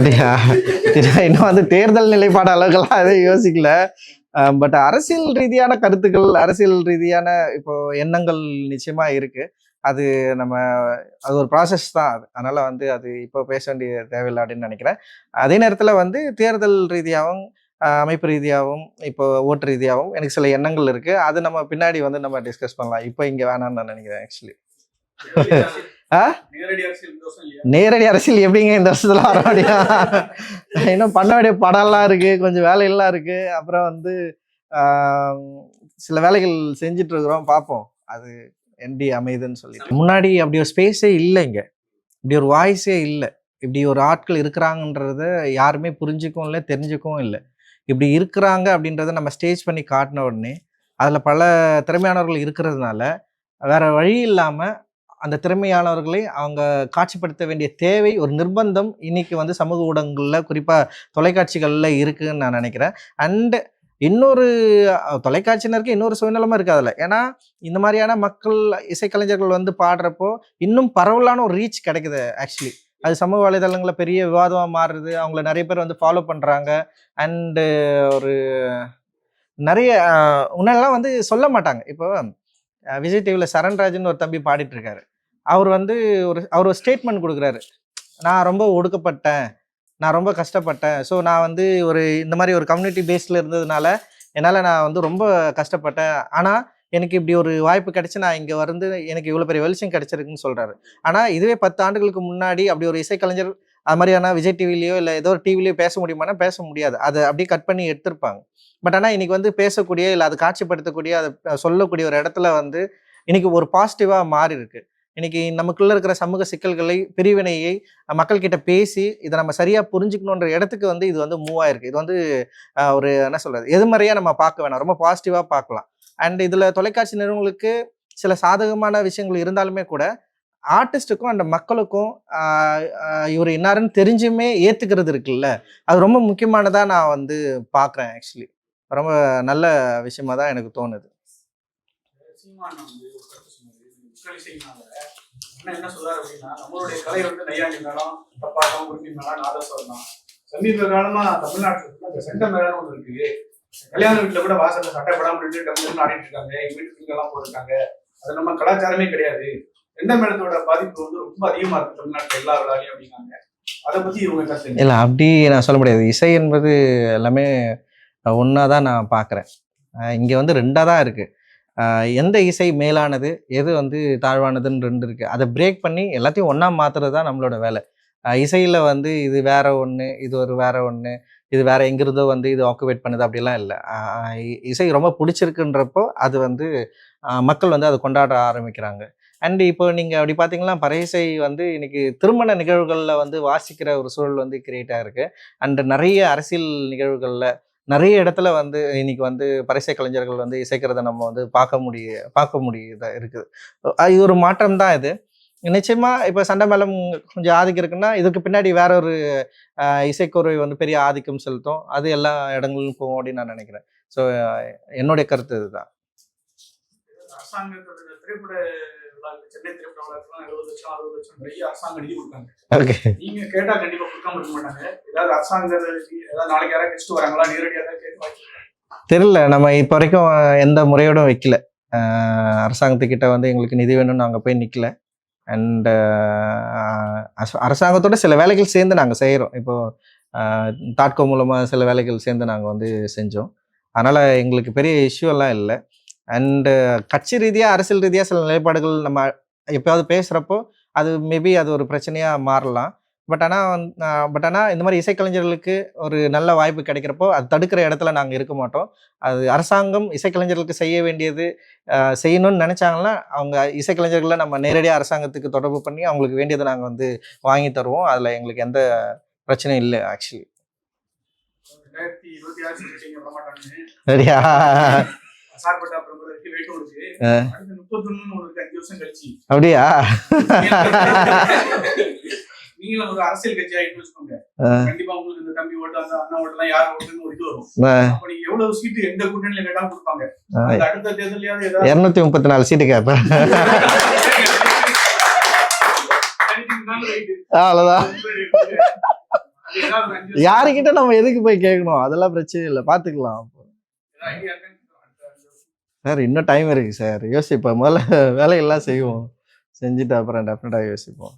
அப்படியா? இன்னும் வந்து தேர்தல் நிலைப்பாடு அளவுக்கெல்லாம் அதை யோசிக்கல. பட் அரசியல் ரீதியான கருத்துக்கள் அரசியல் ரீதியான இப்போ எண்ணங்கள் நிச்சயமா இருக்கு. அது நம்ம அது ஒரு ப்ராசஸ் தான் அது. அதனால வந்து அது இப்போ பேச வேண்டிய தேவையில்லை அப்படின்னு நினைக்கிறேன். அதே நேரத்தில் வந்து தேர்தல் ரீதியாகவும் அமைப்பு ரீதியாகவும் இப்போ ஓட்டு ரீதியாகவும் எனக்கு சில எண்ணங்கள் இருக்கு. அது நம்ம பின்னாடி வந்து நம்ம டிஸ்கஸ் பண்ணலாம். இப்போ இங்கே வேணாம்னு நான் நினைக்கிறேன் ஆக்சுவலி நேரடி அரசியல் எப்படிங்க இந்த வருஷத்துல வர முடியும்? இன்னும் பண்ண வேண்டிய படம்லாம் இருக்கு கொஞ்சம் வேலைகள்லாம் இருக்கு. அப்புறம் வந்து சில வேலைகள் செஞ்சுட்டு இருக்கிறோம் பார்ப்போம். அது எப்படி அமையுதுன்னு சொல்லிட்டு. முன்னாடி அப்படி ஒரு ஸ்பேஸே இல்லை இங்க. இப்படி ஒரு வாய்ஸே இல்லை. இப்படி ஒரு ஆட்கள் இருக்கிறாங்கன்றத யாருமே புரிஞ்சுக்கவும் இல்லை தெரிஞ்சுக்கவும் இல்லை. இப்படி இருக்கிறாங்க அப்படின்றத நம்ம ஸ்டேஜ் பண்ணி காட்டின உடனே அதில் பல திறமையானவர்கள் இருக்கிறதுனால வேற வழி இல்லாமல் அந்த திறமையானவர்களை அவங்க காட்சிப்படுத்த வேண்டிய தேவை ஒரு நிர்பந்தம் இன்னைக்கு வந்து சமூக ஊடகங்களில் குறிப்பாக தொலைக்காட்சிகளில் இருக்குதுன்னு நான் நினைக்கிறேன். அண்டு இன்னொரு தொலைக்காட்சியினருக்கு இன்னொரு சுயநலமாக இருக்கு அதில். ஏன்னா இந்த மாதிரியான மக்கள் இசைக்கலைஞர்கள் வந்து பாடுறப்போ இன்னும் பரவலான ஒரு ரீச் கிடைக்குது ஆக்சுவலி அது சமூக வலைதளங்களில் பெரிய விவாதமாக மாறுது. அவங்கள நிறைய பேர் வந்து ஃபாலோ பண்ணுறாங்க அண்டு ஒரு நிறைய உன்னெல்லாம் வந்து சொல்ல மாட்டாங்க. இப்போ விஜய் டிவியில் சரண்ராஜன் ஒரு தம்பி பாடிட்டு இருக்காரு அவர் வந்து ஒரு அவர் ஒரு ஸ்டேட்மெண்ட் கொடுக்குறாரு. நான் ரொம்ப ஒடுக்கப்பட்டேன். நான் ரொம்ப கஷ்டப்பட்டேன். ஸோ நான் வந்து ஒரு இந்த மாதிரி ஒரு கம்யூனிட்டி பேஸில் இருந்ததுனால என்னால் நான் வந்து ரொம்ப கஷ்டப்பட்டேன். ஆனால் எனக்கு இப்படி ஒரு வாய்ப்பு கிடச்சி நான் இங்கே வந்து எனக்கு இவ்வளோ பெரிய வெளிச்சம் கிடைச்சிருக்குன்னு சொல்கிறாரு ஆனால் இதுவே பத்து ஆண்டுகளுக்கு முன்னாடி அப்படி ஒரு இசைக்கலைஞர் அது மாதிரியான விஜய் டிவிலையோ இல்லை ஏதோ ஒரு டிவிலையோ பேச முடியுமானா பேச முடியாது. அதை அப்படியே கட் பண்ணி எடுத்திருப்பாங்க. பட் ஆனால் இன்னைக்கு வந்து பேசக்கூடிய இல்லை அது காட்சிப்படுத்தக்கூடிய அதை சொல்லக்கூடிய ஒரு இடத்துல வந்து இன்னைக்கு ஒரு பாசிட்டிவாக மாறி இருக்கு இன்னைக்கு நமக்குள்ள இருக்கிற சமூக சிக்கல்களை பிரிவினையை மக்கள்கிட்ட பேசி இதை நம்ம சரியா புரிஞ்சுக்கணுன்ற இடத்துக்கு வந்து இது வந்து மூவ் ஆயிருக்கு. இது வந்து ஒரு என்ன சொல்றது எதிர்மறையா நம்ம பார்க்க வேணாம். ரொம்ப பாசிட்டிவா பார்க்கலாம். அண்ட் இதுல தொலைக்காட்சி நிறுவனங்களுக்கு சில சாதகமான விஷயங்கள் இருந்தாலுமே கூட ஆர்டிஸ்ட்டுக்கும் அந்த மக்களுக்கும் இவர் என்னாருன்னு தெரிஞ்சுமே ஏற்றுக்கிறது இருக்குல்ல அது ரொம்ப முக்கியமானதாக நான் வந்து பார்க்குறேன் ஆக்சுவலி ரொம்ப நல்ல விஷயமா தான் எனக்கு தோணுது என்ன சொல்றாரு அப்படின்னா நம்மளுடைய கலை வந்து நையாண்டி மேளம் தப்பாட்டம் உரிமை மேளம் நாதஸ்வரம் தான் சமீப காலமா செண்ட மேளம் ஒன்று இருக்கு கல்யாண வீட்டுல கூட வாசல்ல சட்டைப்படாம நின்று டம்ளர்னு ஆடிட்டு இருக்காங்க எங்க வீட்டுக்கு எல்லாம் போயிருக்காங்க அது நம்ம கலாச்சாரமே கிடையாது செண்ட பாதிப்பு வந்து ரொம்ப அதிகமா இருக்கு தமிழ்நாட்டுல எல்லா விழாலையும் அப்படிங்காங்க அதை பத்தி இவங்க கஷ்டம் இல்லை அப்படி நான் சொல்ல முடியாது. இசை என்பது எல்லாமே ஒன்றா தான் நான் பார்க்குறேன் இங்கே வந்து ரெண்டாக தான் இருக்குது எந்த இசை மேலானது எது வந்து தாழ்வானதுன்னு ரெண்டு இருக்குது அதை பிரேக் பண்ணி எல்லாத்தையும் ஒன்றா மாற்றுறது தான் நம்மளோட வேலை. இசையில் வந்து இது வேற ஒன்று இது ஒரு வேற ஒன்று இது வேற எங்கிருந்தோ வந்து இது ஆக்குபேட் பண்ணுது அப்படிலாம் இல்லை. இசை ரொம்ப பிடிச்சிருக்குன்றப்போ அது வந்து மக்கள் வந்து அதை கொண்டாட ஆரம்பிக்கிறாங்க. அண்ட் இப்போ நீங்கள் அப்படி பார்த்தீங்கன்னா பறையிசை வந்து இன்னைக்கு திருமண நிகழ்வுகளில் வந்து வாசிக்கிற ஒரு சூழல் வந்து கிரியேட் ஆகிருக்கு அண்ட் நிறைய அரசியல் நிகழ்வுகளில் நிறைய இடத்துல வந்து இன்னைக்கு வந்து பரிசை கலைஞர்கள் வந்து இசைக்கிறத நம்ம வந்து பார்க்க முடிய பார்க்க முடியுதா இருக்குது. இது ஒரு மாற்றம் தான் இது. நிச்சயமா இப்போ சண்டை மேளம் கொஞ்சம் ஆதிக்கம் இருக்குன்னா இதுக்கு பின்னாடி வேற ஒரு இசைக்குறை வந்து பெரிய ஆதிக்கம் செலுத்தும். அது எல்லா இடங்களுக்கும் போகும் அப்படின்னு நான் நினைக்கிறேன். ஸோ என்னுடைய கருத்து இதுதான். நீங்க? தெரியல. நம்ம இப்போ வரைக்கும் எந்த முறையோடும் வைக்கல. அரசாங்கத்துக்கிட்ட வந்து எங்களுக்கு நிதி வேணும்னு நாங்கள் போய் நிற்கல Uh, அண்ட் அரசாங்கத்தோட சில வேலைகள் சேர்ந்து நாங்கள் செய்கிறோம் இப்போது தாட்கோ மூலமாக சில வேலைகள் சேர்ந்து நாங்கள் வந்து செஞ்சோம். அதனால் எங்களுக்கு பெரிய இஷ்யூலாம் இல்லை. அண்டு கட்சி ரீதியாக அரசியல் ரீதியாக சில நிலைப்பாடுகள் நம்ம எப்பயாவது பேசுகிறப்போ அது மேபி அது ஒரு பிரச்சனையாக மாறலாம். பட் ஆனால் பட் ஆனால் இந்த மாதிரி இசைக்கலைஞர்களுக்கு ஒரு நல்ல வாய்ப்பு கிடைக்கிறப்போ அது தடுக்கிற இடத்துல நாங்கள் இருக்க மாட்டோம். அது அரசாங்கம் இசைக்கலைஞர்களுக்கு செய்ய வேண்டியது செய்யணும்னு நினைச்சாங்கன்னா அவங்க இசைக்கலைஞர்களை நம்ம நேரடியாக அரசாங்கத்துக்கு தொடர்பு பண்ணி அவங்களுக்கு வேண்டியதை நாங்கள் வந்து வாங்கி தருவோம். அதில் எங்களுக்கு எந்த பிரச்சனையும் இல்லை ஆக்சுவலி. சரியா? அப்படியா? நீங்களும் ஒரு அரசியல் கட்சி ஆயிட்டு வச்சுக்கோங்க. கண்டிப்பா உங்களுக்கு இந்த தம்பி ஓட்டு அந்த அண்ணா ஓட்டுலாம் யார் ஓட்டுன்னு ஒரு இது வரும். அப்ப நீங்க எவ்வளவு சீட்டு எந்த கூட்டணியில கேட்டாலும் கொடுப்பாங்க. அடுத்த தேர்தலையாவது இரநூத்தி முப்பத்தி நாலு சீட்டு கேட்பேன் வருஷம் யாருக்கிட்ட நம்ம எதுக்கு போய் கேட்கணும்? அதெல்லாம் பிரச்சனை இல்லை. வருஷம். சார் இன்னும் டைம் இருக்கு சார். யோசிப்போம். முதல்ல வேலையெல்லாம் செய்வோம். செஞ்சுட்டு அப்புறம் டெஃபினட்டாக யோசிப்போம்.